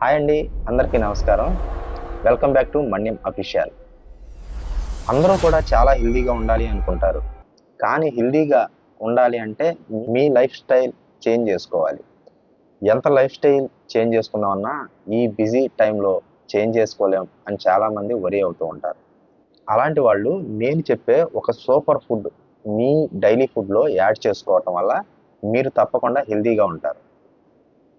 Hi అండి అందరికీ నమస్కారం. Welcome back to Manyam official. అందరూ కూడా చాలా హెల్దీగా ఉండాలి అనుకుంటారు. కానీ హెల్దీగా ఉండాలి అంటే మీ లైఫ్ స్టైల్ చేంజ్ చేసుకోవాలి. ఎంత లైఫ్ స్టైల్ చేంజ్ చేసుకుందామన్నా ఈ బిజీ టైంలో చేంజ్ చేసుకోలేం అని చాలామంది వరి అవుతూ ఉంటారు. అలాంటి వాళ్ళు నేను చెప్పే ఒక సూపర్ ఫుడ్ మీ డైలీ ఫుడ్లో యాడ్ చేసుకోవటం వల్ల మీరు తప్పకుండా హెల్దీగా ఉంటారు.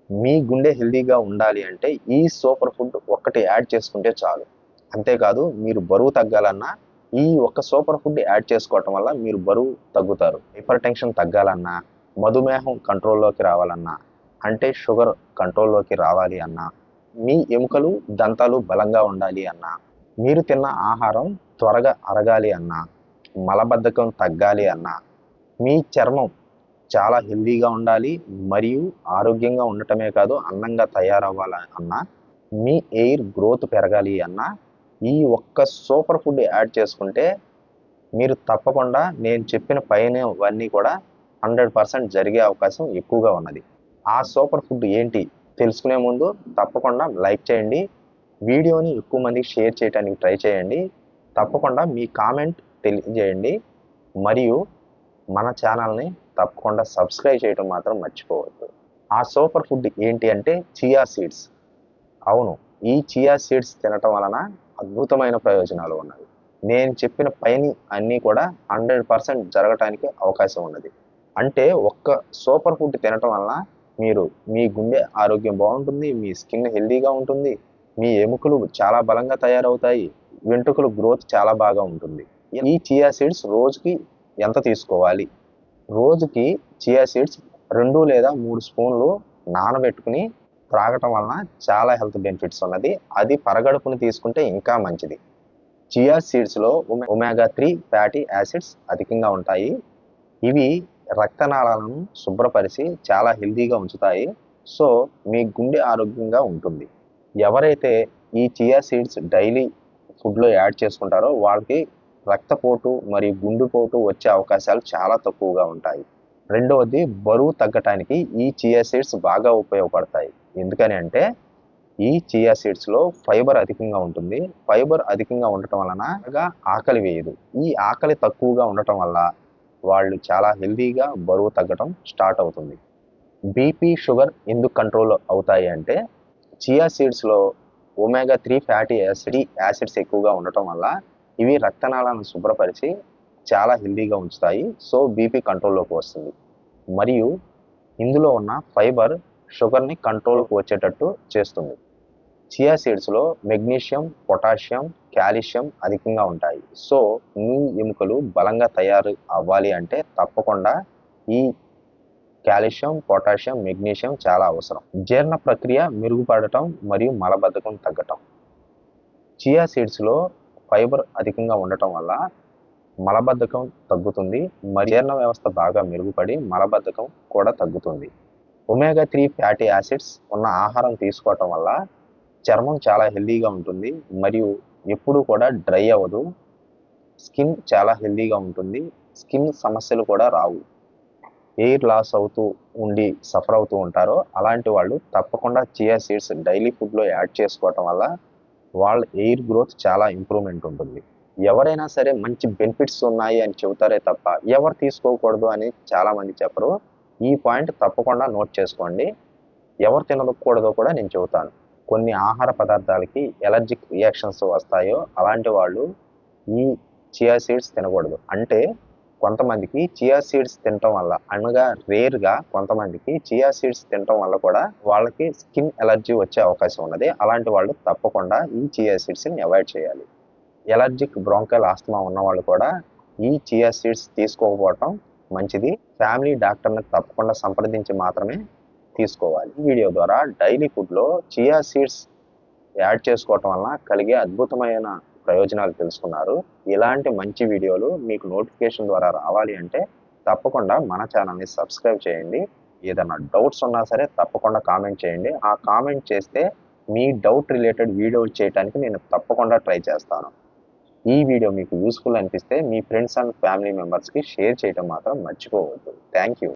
మీ గుండె హెల్దీగా ఉండాలి అంటే ఈ సూపర్ ఫుడ్ ఒక్కటి యాడ్ చేసుకుంటే చాలు. అంతేకాదు మీరు బరువు తగ్గాలన్నా ఈ ఒక్క సూపర్ ఫుడ్ యాడ్ చేసుకోవటం వల్ల మీరు బరువు తగ్గుతారు. హైపర్ టెన్షన్ తగ్గాలన్నా మధుమేహం కంట్రోల్లోకి రావాలన్నా అంటే షుగర్ కంట్రోల్లోకి రావాలి అన్నా మీ ఎముకలు దంతాలు బలంగా ఉండాలి అన్నా మీరు తిన్న ఆహారం త్వరగా అరగాలి అన్నా మలబద్ధకం తగ్గాలి అన్నా మీ చర్మం చాలా హెల్దీగా ఉండాలి మరియు ఆరోగ్యంగా ఉండటమే కాదు అందంగా తయారవ్వాలి అన్నా మీ ఎయిర్ గ్రోత్ పెరగాలి అన్నా ఈ ఒక్క సూపర్ ఫుడ్ యాడ్ చేసుకుంటే మీరు తప్పకుండా నేను చెప్పిన పైన ఇవన్నీ కూడా హండ్రెడ్ పర్సెంట్ జరిగే అవకాశం ఎక్కువగా ఉన్నది. ఆ సూపర్ ఫుడ్ ఏంటి తెలుసుకునే ముందు తప్పకుండా లైక్ చేయండి వీడియోని ఎక్కువ మందికి షేర్ చేయడానికి ట్రై చేయండి తప్పకుండా మీ కామెంట్ తెలియజేయండి మరియు మన ఛానల్ని తప్పకుండా సబ్స్క్రైబ్ చేయడం మాత్రం మర్చిపోవద్దు. ఆ సూపర్ ఫుడ్ ఏంటి అంటే చియా సీడ్స్. అవును ఈ చియా సీడ్స్ తినటం వలన అద్భుతమైన ప్రయోజనాలు ఉన్నాయి నేను చెప్పిన పైని అన్నీ కూడా హండ్రెడ్ పర్సెంట్ జరగటానికి అవకాశం ఉన్నది. అంటే ఒక్క సూపర్ ఫుడ్ తినటం వలన మీరు మీ గుండె ఆరోగ్యం బాగుంటుంది మీ స్కిన్ హెల్దీగా ఉంటుంది మీ ఎముకలు చాలా బలంగా తయారవుతాయి వెంట్రుకలు గ్రోత్ చాలా బాగా ఉంటుంది. ఈ చియా సీడ్స్ రోజుకి ఎంత తీసుకోవాలి? రోజుకి చియా సీడ్స్ రెండు లేదా మూడు స్పూన్లు నానబెట్టుకుని త్రాగటం వలన చాలా హెల్త్ బెనిఫిట్స్ ఉన్నది. అది పరగడుపుని తీసుకుంటే ఇంకా మంచిది. చియా సీడ్స్లో ఒమేగా త్రీ ఫ్యాటీ యాసిడ్స్ అధికంగా ఉంటాయి. ఇవి రక్తనాళాలను శుభ్రపరిచి చాలా హెల్తీగా ఉంచుతాయి. సో మీ గుండె ఆరోగ్యంగా ఉంటుంది. ఎవరైతే ఈ చియా సీడ్స్ డైలీ ఫుడ్లో యాడ్ చేసుకుంటారో వాళ్ళకి రక్తపోటు మరియు గుండెపోటు వచ్చే అవకాశాలు చాలా తక్కువగా ఉంటాయి. రెండవది బరువు తగ్గటానికి ఈ చియా సీడ్స్ బాగా ఉపయోగపడతాయి. ఎందుకని అంటే ఈ చియా సీడ్స్లో ఫైబర్ అధికంగా ఉంటుంది. ఫైబర్ అధికంగా ఉండటం వలన ఆకలి వేయదు. ఈ ఆకలి తక్కువగా ఉండటం వల్ల వాళ్ళు చాలా హెల్తీగా బరువు తగ్గటం స్టార్ట్ అవుతుంది. బీపీ షుగర్ ఎందుకు కంట్రోల్ అవుతాయి అంటే chia సీడ్స్లో omega three fatty acid acids ఎక్కువగా ఉండటం వల్ల ఇవి రక్తనాళాలను శుభ్రపరిచి చాలా హెల్దీగా ఉంచుతాయి. సో బీపీ కంట్రోల్లోకి వస్తుంది. మరియు ఇందులో ఉన్న ఫైబర్ షుగర్ని కంట్రోల్కి వచ్చేటట్టు చేస్తుంది. చియా సీడ్స్లో మెగ్నీషియం పొటాషియం కాల్షియం అధికంగా ఉంటాయి. సో మీ ఎముకలు బలంగా తయారు అవ్వాలి అంటే తప్పకుండా ఈ కాల్షియం పొటాషియం మెగ్నీషియం చాలా అవసరం. జీర్ణ ప్రక్రియ మెరుగుపడటం మరియు మలబద్ధకం తగ్గటం. చియా సీడ్స్లో ఫైబర్ అధికంగా ఉండటం వల్ల మలబద్ధకం తగ్గుతుంది మరి జీర్ణ వ్యవస్థ బాగా మెరుగుపడి మలబద్ధకం కూడా తగ్గుతుంది. ఒమేగా త్రీ ఫ్యాటీ యాసిడ్స్ ఉన్న ఆహారం తీసుకోవటం వల్ల చర్మం చాలా హెల్దీగా ఉంటుంది మరియు ఎప్పుడూ కూడా డ్రై అవ్వదు. స్కిన్ చాలా హెల్దీగా ఉంటుంది స్కిన్ సమస్యలు కూడా రావు. ఎయిర్ లాస్ అవుతూ ఉండి సఫర్ అవుతూ ఉంటారో అలాంటి వాళ్ళు తప్పకుండా చియా సీడ్స్ డైలీ ఫుడ్లో యాడ్ చేసుకోవటం వల్ల వాళ్ళ ఎయిర్ గ్రోత్ చాలా ఇంప్రూవ్మెంట్ ఉంటుంది. ఎవరైనా సరే మంచి బెనిఫిట్స్ ఉన్నాయి అని చెబుతారే తప్ప ఎవరు తీసుకోకూడదు అని చాలామంది చెప్పరు. ఈ పాయింట్ తప్పకుండా నోట్ చేసుకోండి. ఎవరు తినకూడదో కూడా నేను చెబుతాను. కొన్ని ఆహార పదార్థాలకి ఎలర్జిక్ రియాక్షన్స్ వస్తాయో అలాంటి వాళ్ళు ఈ చియా సీడ్స్ తినకూడదు. అంటే కొంతమందికి చియా సీడ్స్ తినటం వల్ల అనగా రేర్గా కొంతమందికి చియా సీడ్స్ తినటం వల్ల కూడా వాళ్ళకి స్కిన్ ఎలర్జీ వచ్చే అవకాశం ఉన్నది. అలాంటి వాళ్ళు తప్పకుండా ఈ చియా సీడ్స్ని అవాయిడ్ చేయాలి. ఎలర్జిక్ బ్రోంకల్ ఆస్తమా ఉన్న వాళ్ళు కూడా ఈ చియా సీడ్స్ తీసుకోకపోవటం మంచిది. ఫ్యామిలీ డాక్టర్ని తప్పకుండా సంప్రదించి మాత్రమే తీసుకోవాలి. ఈ వీడియో ద్వారా డైలీ ఫుడ్లో చియా సీడ్స్ యాడ్ చేసుకోవటం వలన కలిగే అద్భుతమైన ప్రయోజనాలు తెలుసుకున్నారు. ఇలాంటి మంచి వీడియోలు మీకు నోటిఫికేషన్ ద్వారా రావాలి అంటే తప్పకుండా మన ఛానల్ని సబ్స్క్రైబ్ చేయండి. ఏదైనా డౌట్స్ ఉన్నా సరే తప్పకుండా కామెంట్ చేయండి. ఆ కామెంట్ చేస్తే మీ డౌట్ రిలేటెడ్ వీడియోలు చేయడానికి నేను తప్పకుండా ట్రై చేస్తాను. ఈ వీడియో మీకు యూస్ఫుల్ అనిపిస్తే మీ ఫ్రెండ్స్ అండ్ ఫ్యామిలీ మెంబర్స్కి షేర్ చేయడం మాత్రం మర్చిపోవద్దు. Thank you